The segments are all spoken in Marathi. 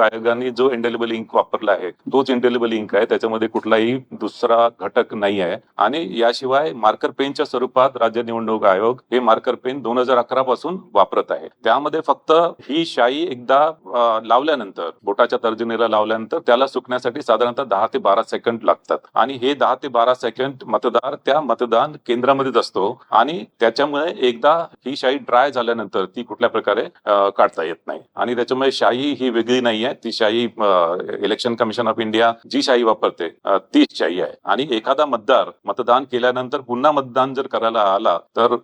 निवडणूक आयोगाने जो इंडेलिबल इंक वापरला आहे तोच इंडेलिबल इंक आहे. त्याच्यामध्ये कुठलाही दुसरा घटक नाही आहे. आणि याशिवाय मार्कर पेनच्या स्वरूपात राज्य निवडणूक आयोग हे मार्कर पेन दोन हजार अकरा पासून वापरत आहे. त्यामध्ये फक्त ही शाई एकदा लावल्यानंतर बोटाच्या तर्जनीला लावल्यानंतर त्याला सुकण्यासाठी साधारणतः दहा ते बारा सेकंड लागतात. आणि हे दहा ते बारा सेकंड मतदार त्या मतदान केंद्रामध्येच असतो. आणि त्याच्यामुळे एकदा ही शाई ड्राय झाल्यानंतर ती कुठल्या प्रकारे काढता येत नाही. आणि त्याच्यामुळे शाई ही वेगळी नाहीये. आहे. ती शाई इलेक्शन कमिशन ऑफ इंडिया जी शाई वापरते तीच शाई आहे. आणि एखादा मतदार मतदान केल्यानंतर पुन्हा मतदान जर करायला आला तर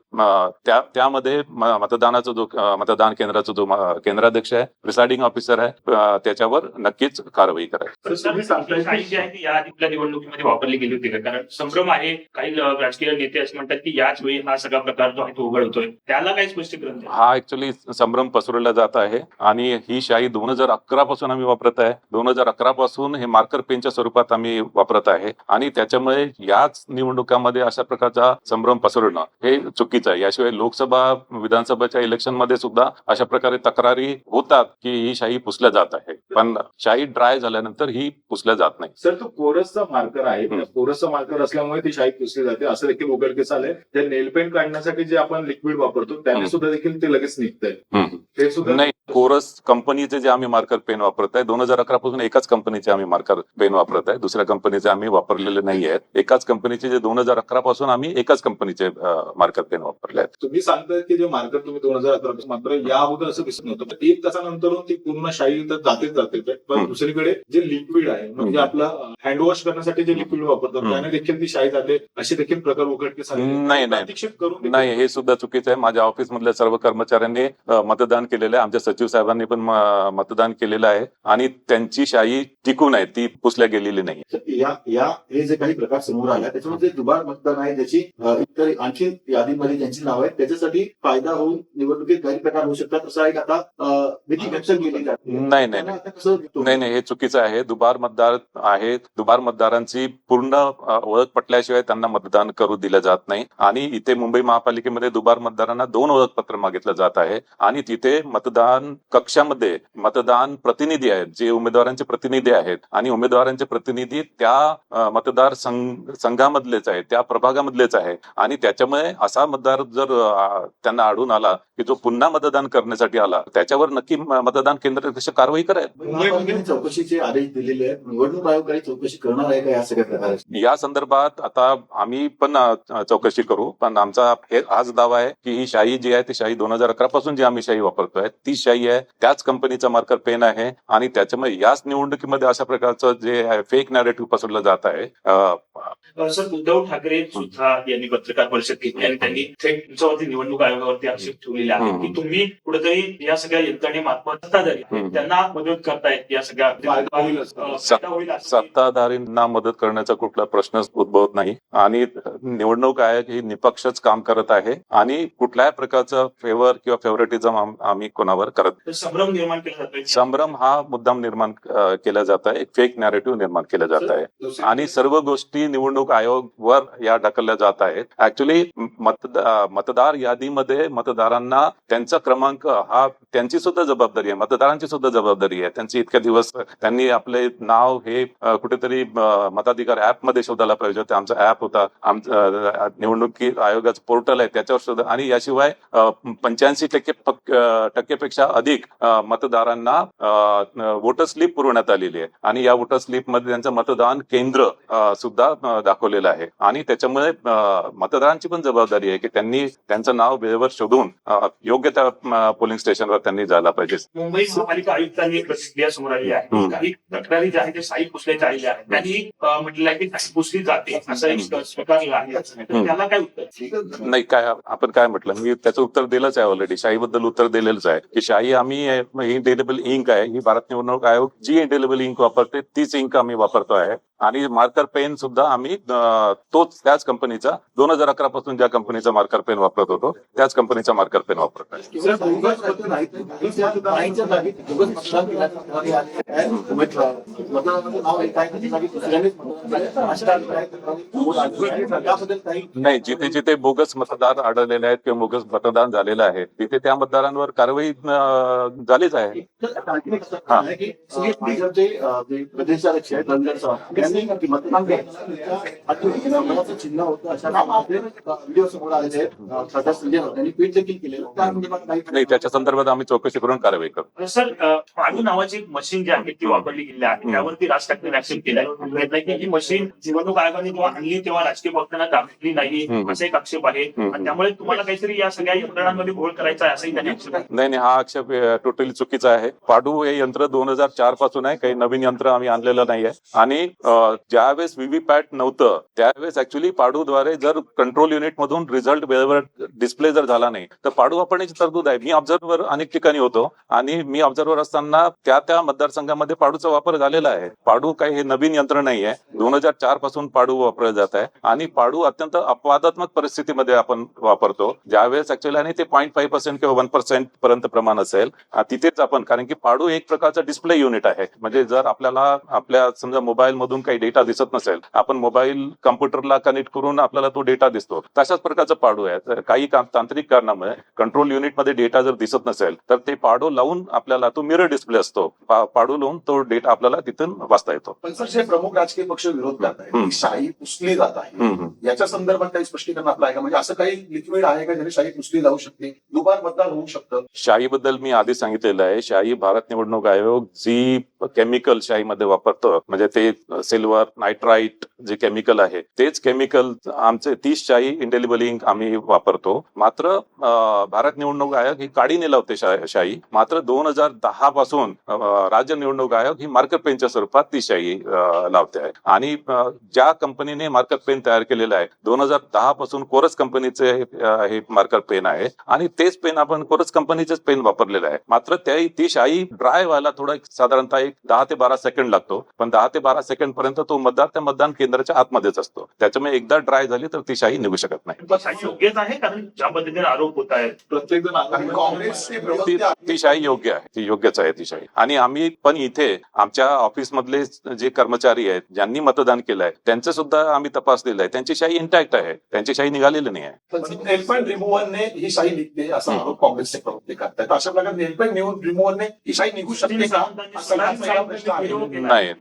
त्या त्यामध्ये मतदानाचा जो मतदान केंद्राचा जो केंद्राध्यक्ष आहे प्रिसाइडिंग ऑफिसर आहे त्याच्यावर नक्कीच कारवाई करायची निवडणुकीमध्ये वापरली गेली होती कारण संभ्रम आहे काही राजकीय नेते असं म्हणतात की याच वेळी हा सगळा प्रकार जो आहे तो उघड होतोय. त्याला काही स्पष्टीकरण. हा ऍक्च्युली संभ्रम पसरवला जात आहे. आणि ही शाई दोन हजार अकरा पासून आम्ही वापरत आहे. दोन हजार अकरा पासून हे मार्कर पेनच्या स्वरूपात आम्ही वापरत आहे. आणि त्याच्यामुळे याच निवडणुकामध्ये अशा प्रकारचा संभ्रम पसरवणं हे चुकीचं आहे. याशिवाय लोकसभा विधानसभेच्या इलेक्शनमध्ये सुद्धा अशा प्रकारे तक्रारी होतात की ही शाई पुसल्या जात आहे. पण शाई ड्राय झाल्यानंतर ही पुसल्या जात नाही. सर तो कोरसचा मार्कर आहे. कोरसचा मार्कर असल्यामुळे ती शाई पुसली जाते. असं देखील उघडकीस आलंय. ते नेल पेंट काढण्यासाठी जे आपण लिक्विड वापरतो त्याने. सुद्धा देखील ते लगेच निघतंय. ते सुद्धा नाही. कोरस कंपनीचे जे आम्ही मार्कर पेन वापरत आहे दोन हजार अकरा पासून एकाच कंपनीचे आम्ही मार्कर पेन वापरत आहे दुसऱ्या कंपनीचे आम्ही वापरलेले नाही आहेत एकाच कंपनीचे जे दोन हजार अकरा पासून आम्ही एकाच कंपनीचे मार्कर पेन वापरले आहेत. तुम्ही सांगताय की जे मार्कर तुम्ही दोन हजार अकरा मात्र या अगोदर असं दिसत नव्हतं. एक तासानंतर ती पूर्ण शाई तर जातेच जाते. पण. दुसरीकडे जे लिक्विड आहे म्हणजे. आपलं हँडवॉश करण्यासाठी जे लिक्विड वापरतात. त्याने देखील ती शाई जाते. असे देखील प्रकार उघडकीस आले नाही, नाही. हे सुद्धा चुकीचं आहे. माझ्या ऑफिस मधल्या सर्व कर्मचाऱ्यांनी मतदान केलेलं आहे. आमच्या सचिव साहेबांनी पण मतदान केलेलं आहे आणि त्यांची शाई टिकून आहे ती पुसल्या गेलेली नाही. तर या या हे जे काही प्रकार समोर आला त्याच्यामध्ये दुबार मतदान आहे ज्याची अ, इतर आणखी यादीमध्ये ज्यांची नाव आहेत त्याच्यासाठी फायदा होऊन निवडणुकीत होऊ शकतात असा एक आता अ, भीती व्यक्त केली जाते. नाही नाही नाही. नाही हे चुकीचं आहे. दुबार मतदार आहेत. दुबार मतदारांची पूर्ण ओळख पटल्याशिवाय त्यांना मतदान करू दिलं जात नाही. आणि इथे मुंबई महापालिकेमध्ये दुबार मतदारांना दोन ओळखपत्र मागितलं जात आहे. आणि तिथे मतदान कक्षामध्ये मतदान प्रतिनिधी आहेत जे उमेदवारांचे प्रतिनिधी आहेत आणि उमेदवारांचे प्रतिनिधी त्या मतदार संघ संघामधलेच आहेत त्या प्रभागामधलेच आहे आणि त्याच्यामुळे असा मतदार जर त्यांना आढळून आला की जो पुन्हा मतदान करण्यासाठी आला त्याच्यावर नक्की मतदान केंद्र कशी कारवाई महापालिकेने चौकशीचे आदेश दिलेले आहेत? निवडणूक आयोग काही चौकशी करणार आहे का या सगळ्या प्रकारे या संदर्भात आता आम्ही पण चौकशी करू पण आमचा हे हाच दावा आहे की ही शाई जी आहे ती शाई दोन हजार अकरा पासून जी आम्ही शाई वापरतोय ती शाई आहे त्याच कंपनीचा मार्कर पेन आहे आणि त्याच्यामुळे याच निवडणुकीमध्ये अशा प्रकारचं जे फेक नॅरेटिव्ह पसरलं जात आहे सर उद्धव ठाकरे सुद्धा यांनी पत्रकार परिषद घेतली आणि त्यांनी थेट तुमच्यावरती निवडणूक आयोगावरती आक्षेप ठेवलेले हम्म. की तुम्ही कुठेतरी या सगळ्या यंत्रणेमार्फत सत्ताधारी. त्यांना मदत करतायत या सगळ्या सत्ताधारींना मदत करण्याचा कुठला प्रश्नच उद्भवत नाही. आणि निवडणूक आयोग ही निपक्षच काम करत आहे. आणि कुठल्याही प्रकारचं फेवर किंवा फेवरेटिझम आम्ही कोणावर करत तर संभ्रम निर्माण केला जातोय संभ्रम हा मुद्दाम निर्माण केला जात आहे एक फेक नॅरेटिव्ह निर्माण केलं जात आहे. आणि सर्व गोष्टी निवडणूक आयोग वर या ढकलल्या जात आहेत. ऍक्च्युली मतदा मतदार यादीमध्ये मतदारांना त्यांचा क्रमांक हा त्यांची सुद्धा जबाबदारी आहे. मतदारांची सुद्धा जबाबदारी आहे. त्यांची इतक्या दिवस त्यांनी आपले नाव हे कुठेतरी मताधिकार ऍपमध्ये शोधायला पाहिजे होते. आमचा ऍप होता. आमचं निवडणुकी आयोगाचं पोर्टल आहे. त्याच्यावर शोधा आणि याशिवाय पंच्याऐंशी टक्के टक्केपेक्षा अधिक मतदारांना वोटर स्लिप पुरवण्यात आलेली आहे. आणि या वोटर स्लिपमध्ये त्यांचं मतदान केंद्र सुद्धा दाखवलेलं आहे. आणि त्याच्यामुळे मतदारांची पण जबाबदारी आहे की त्यांनी त्यांचं नाव वेळेवर शोधून योग्य त्या पोलिंग स्टेशनवर त्यांनी जायला पाहिजे. मुंबई महापालिका आयुक्तांनी प्रतिक्रिया समोर आली आहे. काही तक्रारी ज्या आहेत ते साई पुसल्याच्या आलेल्या आहेत. त्यांनी अं, म्हटलेलं आहे की साई पुसली जाते असं एक आहे. हम्म. त्याला काय उत्तर? नाही काय आपण काय म्हटलं? मी त्याचं उत्तर दिलंच आहे ऑलरेडी शाहीबद्दल उत्तर दिलेलंच आहे की शाही आम्ही इंडेलेबल इंक आहे ही भारत निवडणूक आयोग जी इंडेलेबल इंक वापरते तीच इंक आम्ही वापरतो आहे. आणि मार्कर पेन सुद्धा आम्ही तोच त्याच कंपनीचा दोन हजार अकरा पासून ज्या कंपनीचा मार्कर पेन वापरत होतो त्याच कंपनीचा मार्कर पेन वापरत नाही जिथे जिथे बोगस मतदार आढळलेले आहेत किंवा बोगस मतदान झालेलं आहे तिथे त्या मतदारांवर कारवाई झालीच आहे. मतदान चिन्ह होतं. अशा व्हिडिओ समोर आलेले आहेत. संजय राऊत यांनी ट्विट देखील केलेलं त्या संदर्भात नाही त्याच्या संदर्भात आम्ही चौकशी करून कारवाई करू. सर पाडू नावाची एक मशीन जी आहे ती वापरली गेली आहे. त्यावरती राज ठाकरे ऍक्सेप्ट केलाय. की ही मशीन निवडणूक आयोगाने जेव्हा आणली तेव्हा राजकीय पक्षांना दाखवली नाही. असा एक आक्षेप आहे. आणि त्यामुळे तुम्हाला काहीतरी या सगळ्या यंत्रणांमध्ये घोळ करायचा आहे असंही त्यांनी आक्षेप. नाही नाही हा आक्षेप टोटली चुकीचा आहे. पाडू हे यंत्र दोन हजार चारपासून आहे. काही नवीन यंत्र आम्ही आणलेलं नाहीये. आणि ज्यावेळेस व्हीव्हीपॅट नव्हतं त्यावेळेस ऍक्च्युली पाडूद्वारे जर कंट्रोल युनिट मधून रिझल्ट वेळेवर डिस्प्ले जर झाला नाही तर पाडू वापरण्याची तरतूद आहे. मी ऑब्झर्वर अनेक ठिकाणी होतो आणि मी ऑब्झर्वर असताना त्या त्या मतदारसंघामध्ये पाडूचा वापर झालेला आहे. पाडू काही हे नवीन यंत्र नाही आहे दोन हजार चारपासून पाडू वापरलं जात आहे आणि पाडू अत्यंत अपवादात्मक परिस्थितीमध्ये आपण वापरतो. ज्यावेळेस ऍक्च्युअली आणि ते पॉईंट फाईव्ह पर्सेंट किंवा वन पर्सेंट पर्यंत प्रमाण असेल तिथेच आपण कारण की पाडू एक प्रकारचा डिस्प्ले युनिट आहे. म्हणजे जर आपल्याला आपल्या समजा मोबाईल मधून काही डेटा दिसत नसेल आपण मोबाईल कम्प्युटरला कनेक्ट करून आपल्याला तो डेटा दिसतो. तशाच प्रकारचं पाडू आहे. तर काही तांत्रिक कारणामुळे कंट्रोल युनिटमध्ये डेटा जर दिसत नसेल तर ते पाडू लावून आपल्याला तो मिरर डिस्प्ले असतो. पाडू लावून तो डेटा आपल्याला तिथून वाचता येतो. पण सर प्रमुख राजकीय पक्ष विरोध करत. की शाही पुसली जात आहे. याच्या संदर्भात काही स्पष्टीकरण आपलं आहे का? म्हणजे असं काही लिक्विड आहे का ज्याने शाही पुसली जाऊ शकते? दुबार मतदान होऊ शकतं. शाहीबद्दल मी आधी सांगितलेलं आहे. शाही भारत निवडणूक आयोग जी केमिकल शाहीमध्ये वापरतं म्हणजे ते सिल्वर नायट्राईट जे केमिकल आहे तेच केमिकल आमचे तीस शाही इंडेलिबल इंक आम्ही वापरतो. मात्र भारत निवडणूक आयोग ही काडी लावते शाही. मात्र दोन हजार दहा पासून राज्य निवडणूक आयोग ही मार्कर पेनच्या स्वरूपात ती शाही लावते आहे. आणि ज्या कंपनीने मार्कर पेन तयार केलेलं आहे दोन हजार दहा पासून कोरस कंपनीचे हे मार्कर पेन आहे. आणि तेच पेन आपण कोरस कंपनीचेच पेन वापरलेलं आहे. मात्र त्या ती शाई ड्राय व्हायला थोडा साधारणतः एक दहा ते बारा सेकंड लागतो. पण दहा ते बारा सेकंड पर्यंत तो मतदार त्या मतदान केंद्राच्या आतमध्येच असतो. त्याच्यामुळे एकदा ड्राय झाली तर ती शाही निघू शकत नाही. योग्यच आहे? कारण ज्या पद्धतीने आरोप होत आहेत प्रत्येक जण काँग्रेसचे ती शाही योग्य आहे. ती योग्यच आहे ती शाही. आणि आम्ही पण इथे आमच्या ऑफिस मधले जे कर्मचारी आहेत ज्यांनी मतदान केलं आहे त्यांचं सुद्धा आम्ही तपासलेलं आहे. त्यांची शाही इंटॅक्ट आहे. त्यांची शाही निघालेली नाही आहे. नेलपेंट ही शाही निघते असा. आरोप काँग्रेसचे प्रवक्ते करतात अशा प्रकारे नेलपेंट रिमूव्हरने ही शाही निघू शकते का? नाही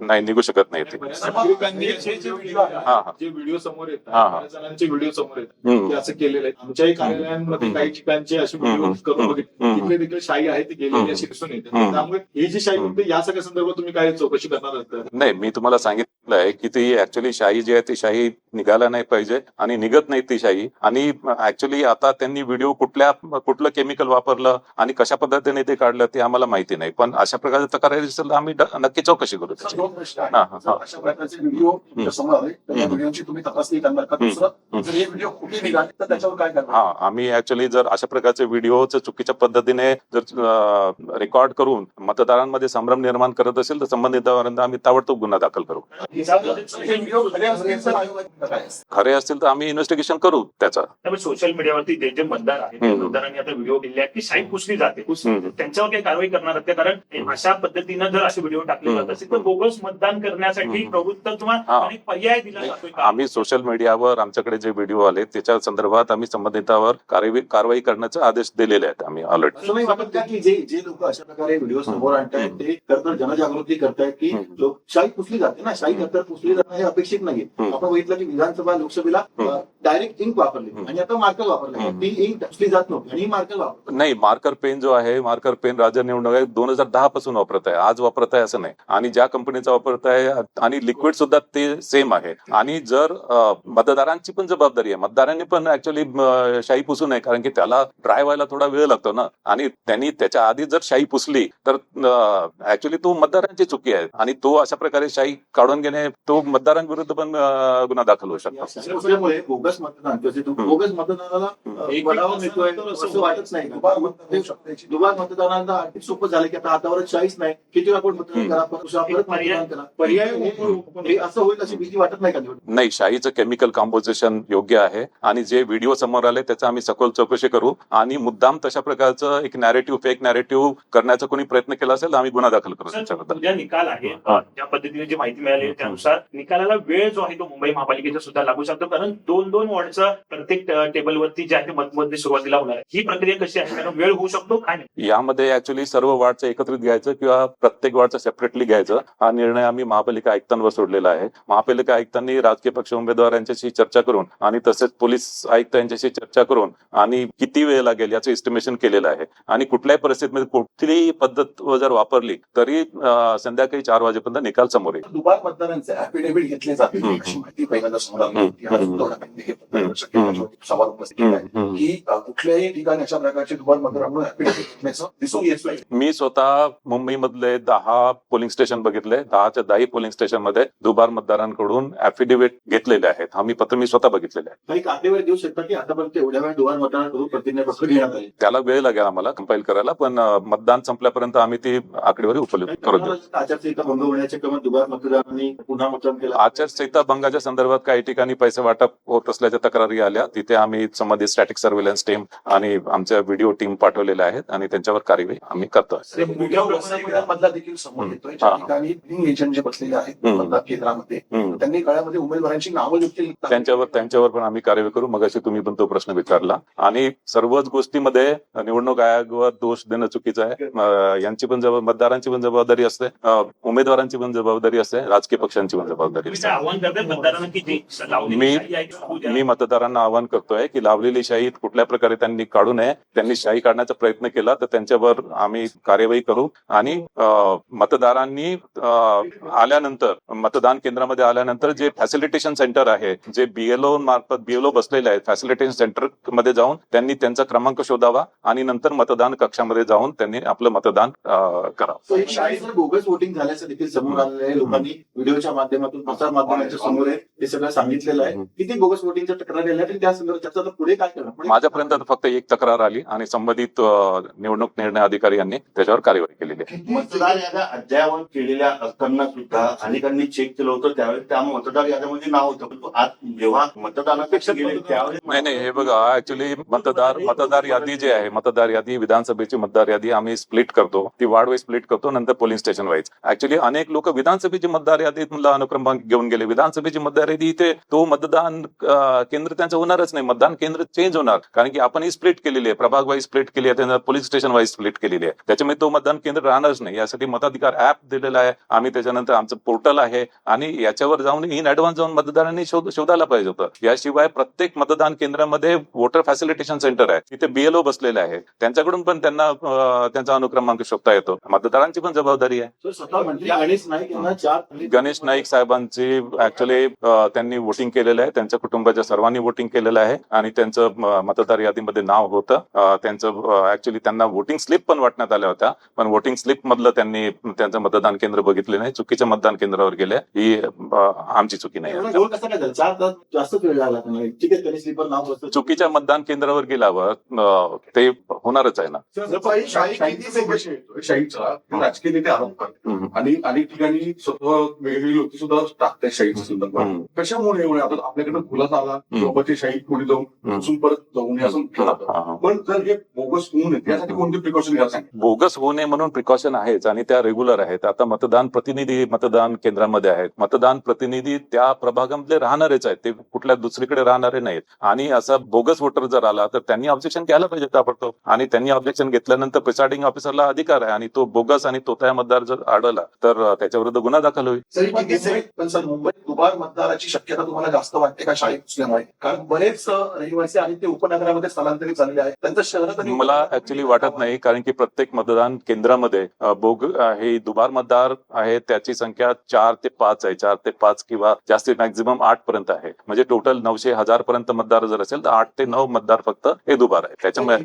नाही निघू शकत नाही ती व्हिडिओ हा. जे व्हिडिओ समोर येतात जणांचे व्हिडिओ समोर येतात असं केलेलं आहे आमच्याही कार्यालयांमध्ये. काही ठिकाणचे असे. व्हिडिओ करून. बघितले. तिकडे देखील शाही आहे ती. गेलेली अशी दिसून येते. त्यामुळे ही जी शाही. होते या सगळ्या संदर्भात तुम्ही काय चौकशी करणार? नाही मी तुम्हाला सांगितलं आहे की ती ऍक्च्युली शाही जी आहे ती शाही निघायला नाही पाहिजे आणि निघत नाही ती शाही. आणि ऍक्च्युली आता त्यांनी व्हिडिओ कुठल्या कुठलं केमिकल वापरलं आणि कशा पद्धतीने ते काढलं ते आम्हाला माहिती नाही. पण अशा प्रकारच्या तक्रारी असेल तर आम्ही नक्की चौकशी करू हा, प्रकारचे आम्ही ऍक्च्युली जर अशा प्रकारचे व्हिडिओ चुकीच्या पद्धतीने जर रेकॉर्ड करून मतदारांमध्ये संभ्रम निर्माण करत असेल तर संबंधितांवर आम्ही ताबडतोब गुन्हा दाखल करू. खरे असतील तर आम्ही इन्व्हेस्टिगेशन करू त्याचं त्यामुळे सोशल मीडियावरती जे जे मतदार आहेत त्या. मतदारांनी आता व्हिडिओ केले आहेत की शाही पुसली जाते. त्यांच्यावर काही कारवाई करणार आहेत का? कारण अशा पद्धतीनं जर असे व्हिडिओ टाकले जात असेल तर बोगस मतदान करण्यासाठी. प्रवृत्त किंवा. अनेक पर्याय दिला जातोय का? आम्ही सोशल मीडियावर आमच्याकडे जे व्हिडिओ आले त्याच्या संदर्भात आम्ही संबंधितावर कारवाई कारवाई करण्याचे आदेश दिलेले आहेत आम्ही ऑलरेडी जे जे लोक अशा प्रकारे व्हिडिओ समोर आणतायत ते खरं जनजागृती करतायत की शाही पुसली जाते ना शाही नंतर पुसली जाणं हे अपेक्षित नाही. आपण बघितलं की विधानसभा लोकसभेला. डायरेक्ट इंक वापरली. आणि आता मार्कर वापरले. ती इंक पुसली जात नव्हती. आणि मार्कर वापर नाही मार्कर पेन जो आहे मार्कर पेन राज्य निवडणूक आयोग दोन हजार दहा पासून वापरत आहे. आज वापरत आहे असं नाही. आणि ज्या कंपनीचा वापरत आहे आणि लिक्विड सुद्धा ते सेम आहे. आणि जर मतदारांची पण जबाबदारी आहे. मतदारांनी पण ऍक्च्युली शाही पुसू नये. कारण की त्याला ड्राय व्हायला थोडा वेळ लागतो ना. आणि त्यांनी त्याच्या आधी जर शाही पुसली तर ऍक्च्युली तो मतदारांची चुकी आहे. आणि तो अशा प्रकारे शाही काढून घेणे अनुषंगाने तो मतदारांविरुद्ध पण गुन्हा दाखल होऊ शकतो. नाही. झालं की आता हातावर चाळीस नाही. किती वेळा कोण मतदान करा परत दुसरा परत मतदान करा. पर्याय असं होईल अशी भीती वाटत नाही का निवडणूक? नाही शाहीचं केमिकल कॉम्पोजिशन योग्य आहे. आणि जे व्हिडिओ समोर आले त्याचा आम्ही सखोल चौकशी करू. आणि मुद्दाम तशा प्रकारचं एक नॅरेटिव्ह फेक नॅरेटिव्ह करण्याचा कोणी प्रयत्न केला असेल तर आम्ही गुन्हा दाखल करू त्याच्याबद्दल. उद्या निकाल आहे. ज्या पद्धतीने जी माहिती मिळाली त्यानुसार निकालाला वेळ जो आहे तो मुंबई महापालिकेचा सुद्धा लागू शकतो. कारण दोन दोन वॉर्डचं प्रत्येक टेबलवरती जे आहे मतमोजणी सुरुवातीला होणार आहे. ही प्रक्रिया कशी आहे? कारण वेळ होऊ शकतो काय नाही? यामध्ये ऍक्च्युली सर्व वार्डचं एकत्रित घ्यायचं किंवा प्रत्येक वार्डचं सेपरेटली घ्यायचं. हा निर्णय आम्ही महापालिका आयुक्तांवर सोडलेला आहे. महापालिका आयुक्तांनी राजकीय पक्ष उमेदवार यांच्याशी चर्चा करून आणि तसेच पोलीस आयुक्त यांच्याशी चर्चा करून आणि किती वेळ लागेल याचं एस्टिमेशन केलेलं आहे. आणि कुठल्याही परिस्थितीमध्ये कुठलीही पद्धत जर वापरली तरी संध्याकाळी चार वाजेपर्यंत निकाल समोर येईल. दुबार मतदारांचे ऍफिडेव्हिट घेतले जाते. अशी माहिती पहिल्यांदा समोर आली. होती. आज आठवडे हे सवाल उपस्थित आहे. की कुठल्याही ठिकाणी अशा प्रकारचे दुबार मतदारांमुळे ऍफिडेव्हिट घेतल्याचं दिसून येत मी स्वतः मुंबईमधले दहा पोलिंग स्टेशन बघितले. दहाच्या दहाही पोलिंग स्टेशनमध्ये दुबार मतदारांकडून ऍफिडेव्हिट घेतलेले आहेत. हा मी पत्र मी स्वतः बघितलेले आहे. काही काटेवर देऊ शकता की आतापर्यंत एवढ्या वेळ दुबार मतदान करून प्रतिज्ञा पत्र घेण्यात आले? त्याला वेळ लागेल आम्हाला कंपाईल करायला पण मतदान संपल्यापर्यंत आम्ही ती आकडेवारी उपलब्ध करून देऊ. आचारसंहिता भंग होण्याच्या किंवा दुबार मतदारांनी पुन्हा मतदान केलं आचारसंहिता भंगाच्या संदर्भात काही ठिकाणी पैसे वाटप होत असल्याच्या तक्रारी आल्या. तिथे आम्ही संबंधित स्टॅटिक सर्व्हिलन्स टीम आणि आमच्या व्हिडिओ टीम पाठवलेल्या आहेत आणि त्यांच्यावर कार्यवाही आम्ही करतोय ते मोठ्या वसतिगृहामधला देखील समोर येतोय. ज्या. ठिकाणी पोलिंग एजंट जे बसलेले आहेत हम्म. मतदान केंद्रामध्ये हम्म. त्यांनी गळ्यामध्ये उमेदवारांची नावं घेतली त्यांच्यावर त्यांच्यावर पण आम्ही कार्यवाही करू. मग तुम्ही पण तो प्रश्न विचारला. आणि सर्वच गोष्टीमध्ये निवडणूक आयोगावर दोष देणं चुकीचं आहे. यांची पण जबाब मतदारांची पण जबाबदारी असते. उमेदवारांची पण जबाबदारी असते. राजकीय पक्षांची पण जबाबदारी मी-. मी मतदारांना आवाहन करतोय की लावलेली शाही कुठल्या प्रकारे त्यांनी काढू नये त्यांनी शाही काढण्याचा प्रयत्न केला तर त्यांच्यावर आम्ही कार्यवाही करू. आणि मतदारांनी आल्यानंतर मतदान केंद्रामध्ये आल्यानंतर जे फॅसिलिटेशन सेंटर आहे जे बीएलओ मार्फत बीएलओ बसलेले आहेत फॅसिलिटेशन सेंटरमध्ये जाऊन त्यांनी त्यांचा क्रमांक शोधावा आणि नंतर मतदान कक्षामध्ये जाऊन त्यांनी आपलं मतदान करावं. बोगस वोटिंग झाल्याचं देखील समोर आलेलं आहे. लोकांनी व्हिडिओच्या माध्यमातून प्रसार माध्यमाच्या समोर आहे. हे सगळं सांगितलेलं आहे. हम्म. किती बोगस वोटिंगच्या तक्रार आल्या आणि त्या संदर्भात त्याचं पुढे काय करणार? माझ्यापर्यंत फक्त एक तक्रार आली आणि संबंधित निवडणूक निर्णय अधिकारी यांनी त्याच्यावर कार्यवाही केलेली आहे. मतदार याद्या अद्ययावत केलेल्या असताना सुद्धा अनेकांनी चेक केलं होतं. त्यावेळेस त्या मतदार याद्यामध्ये नाव होतं. पण आज जेव्हा मतदानापेक्षा गेले त्यावेळेस नाही नाही हे बघा ऍक्च्युली मतदार मतदार यादी जी आहे मतदार यादी विधानसभेची मतदार यादी आम्ही स्प्लिट करतो. ती वार्ड वाईज स्प्लिट करतो नंतर पोलिंग स्टेशन वाईज. ऍक्च्युली अनेक लोक विधानसभेची मतदार यादीतला अनुक्रम घेऊन गेले. विधानसभेची मतदार यादी इथे तो मतदान केंद्र त्यांचं होणारच नाही. मतदान केंद्र चेंज होणार. कारण की आपण ही स्प्लिट केलेली आहे. प्रभाग वाईज स्प्लिट केली आहे. त्यांना पोलिंग स्टेशन वाईज स्प्लिट केलेली आहे. त्याच्यामुळे तो मतदान केंद्र राहणारच नाही. यासाठी मताधिकार ऍप दिलेला आहे. आम्ही त्याच्यानंतर आमचं पोर्टल आहे. आणि याच्यावर जाऊन इन ऍडव्हान्स जाऊन मतदारांनी शोध शोधायला पाहिजे होतं. याशिवाय प्रत्येक मतदान केंद्रामध्ये वोटर फॅसिलिटेशन सेंटर आहे. तिथे बीएलओ बसलेले आहे त्यांच्याकडून पण त्यांना त्यांचा अनुक्रमांक शोधता येतो. मतदारांची पण जबाबदारी आहे. गणेश गणेश नाईक साहेबांची ऍक्च्युली त्यांनी वोटिंग केलेलं आहे. त्यांच्या कुटुंबाच्या सर्वांनी वोटिंग केलेलं आहे. आणि त्यांचं मतदार यादीमध्ये नाव होतं. अं, त्यांचं ऍक्च्युली त्यांना वोटिंग स्लिप पण वाटण्यात आल्या होत्या. पण वोटिंग स्लिप मधलं त्यांनी त्यांचं मतदान केंद्र बघितले नाही. चुकीच्या मतदान केंद्रावर गेले. ही आमची चुकी नाही एवढा आहे. गोल कसा काय झाला? चार तास जास्त वेळ लागला त्यांना ठीक आहे त्यांनी स्लीपर नाव बसतं चुकीच्या मतदान केंद्रावर गेल्यावर ते होणारच आहे ना. राजकीय नेते आरोप करतात. आणि अनेक ठिकाणी स्वतः वेगवेगळी लोक सुद्धा टाकतात शाहीच्या संदर्भात. कशामुळे एवढे आता आपल्याकडे खुलासा आला? बाबा ते शाही कोणी जाऊन. उचून परत जाऊन नये असं. पण जर हे बोगस होऊ नये त्यासाठी कोणते प्रिकॉशन घ्यायला सांगितलं बोगस होऊ नये म्हणून प्रिकॉशन आहेच आणि त्या रेग्युलर आहेत. आता मतदान प्रतिनिधी मतदान केंद्रामध्ये आहेत. मतदान प्रतिनिधी त्या प्रभागामध्ये राहणारेच आहेत. ते कुठल्या दुसरीकडे राहणारे नाहीत. आणि असा बोगस वोटर जर आला तर त्यांनी ऑब्जेक्शन घ्यायला पाहिजे ताबडतोब आणि त्यांनी ऑब्जेक्शन घेतल्यानंतर प्रिसाइडिंग ऑफिसरला अधिकार आहे. आणि तो बोगस आणि तोताया मतदार जर आढळला तर त्याच्याविरुद्ध गुन्हा दाखल होईल. पण सर मुंबईत दुबार मतदाराची शक्यता तुम्हाला जास्त वाटते का शाळेत असल्यामुळे? कारण बरेच रहिवासी आणि ते उपनगरामध्ये स्थलांतरित झालेले आहेत. त्यांचं शहरात आणि मला ऍक्च्युली वाटत नाही कारण की प्रत्येक मतदान केंद्रामध्ये बोग हे दुबार मतदार आहे त्याची संख्या चार ते पाच आहे. चार ते पाच किंवा जास्तीत मॅक्झिमम आठ पर्यंत आहे. म्हणजे टोटल नऊशे हजार पर्यंत मतदार जर असेल तर आठ ते नऊ मतदार फक्त हे दुबार आहे त्याच्यामुळे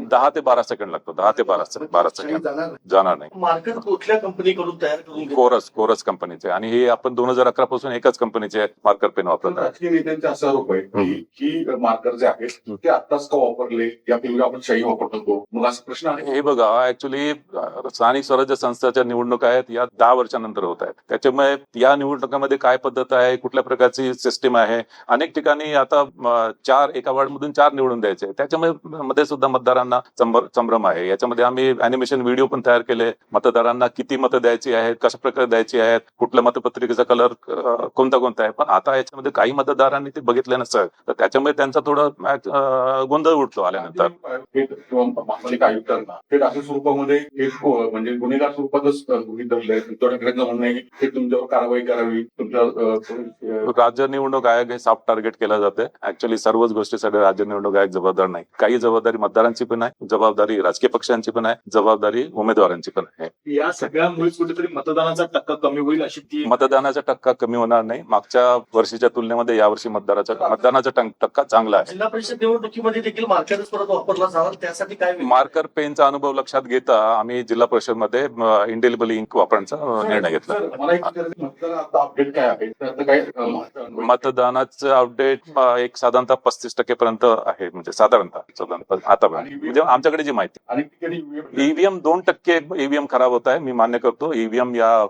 दहा ते बारा सेकंड लागतो. दहा ते बारा बारा सेकंड जाणार नाही. मार्केट कुठल्या कंपनीकडून तयार करून? कोरस. कोरस कंपनीचे आणि हे आपण दोन हजार अकरा पासून एकच कंपनीचे मार्कर पेन वापरत राजकीय नेत्यांचे असा आरोप आहे की ही मार्कर जे आहेत ते आत्ताच का वापरले? यापूर्वी आपण शाही वापरत. होतो मग असा प्रश्न आहे. हे बघा ऍक्च्युली स्थानिक स्वराज्य संस्थाच्या निवडणुका आहेत या दहा वर्षानंतर होत आहेत. त्याच्यामुळे या निवडणुकामध्ये काय पद्धत आहे कुठल्या प्रकारची सिस्टीम आहे? अनेक ठिकाणी आता चार एका वार्डमधून चार निवडून द्यायचे. त्याच्यामुळे मध्ये सुद्धा मतदारांना संभ्र- संभ्रम आहे. याच्यामध्ये आम्ही अॅनिमेशन व्हिडिओ पण तयार केले. मतदारांना किती मतं द्यायची आहेत कशा प्रकारे करायची आहेत कुठल्या मतपत्रिकेचा कलर कोणता कोणता आहे. पण आता याच्यामध्ये काही मतदारांनी ते बघितले नसतं. तर त्याच्यामुळे त्यांचा थोडं गोंधळ उठतो आल्यानंतर. महापालिका आयुक्तांना थेट अशा स्वरूपामध्ये थेट म्हणजे गुन्हेगार स्वरूपातच गृहित धरले त्यांचं म्हणणं आहे की तुमच्यावर कारवाई करावी. तुमच्या राज्य निवडणूक आयोग हे सॉफ्ट टार्गेट केला जाते. ऍक्च्युली सर्वच गोष्टीसाठी राज्य निवडणूक आयोग जबाबदार नाही. काही जबाबदारी मतदारांची पण आहे जबाबदारी राजकीय पक्षांची पण आहे जबाबदारी उमेदवारांची पण आहे. या सगळ्यामुळेच कुठेतरी मतदानाचा टक्का कमी होईल अशी ती मतदानाचा टक्का कमी होणार नाही. मागच्या वर्षीच्या तुलनेमध्ये यावर्षी मतदाराचा मतदानाचा टं- टक्का चांगला आहे. जिल्हा परिषद निवडणुकीमध्ये देखील मार्केटच परत वापरला जाणार त्यासाठी काय मार्कर पेनचा अनुभव लक्षात घेता आम्ही जिल्हा परिषदमध्ये इंडेलिबल इंक वापरण्याचा निर्णय घेतला. मला एक विचारायचं मतदार आता अपडेट काय आहे? मतदानाचं अपडेट एक साधारणतः पस्तीस टक्के पर्यंत आहे म्हणजे साधारणतः साधारणतः आता म्हणजे आमच्याकडे जी माहिती ईव्हीएम दोन टक्के ईव्हीएम खराब होत आहे मी मान्य करतो. ईव्हीएम या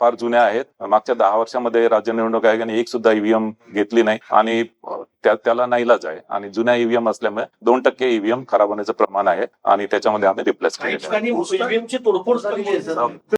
फार जुन्या आहेत. मागच्या दहा वर्षामध्ये राज्य निवडणूक आयोगाने एक सुद्धा ईव्हीएम घेतली नाही. आणि त्याला नाईलाज आहे. आणि जुन्या ईव्हीएम असल्यामुळे दोन टक्के ईव्हीएम खराब होण्याचं प्रमाण आहे. आणि त्याच्यामध्ये आम्ही रिप्लेस काही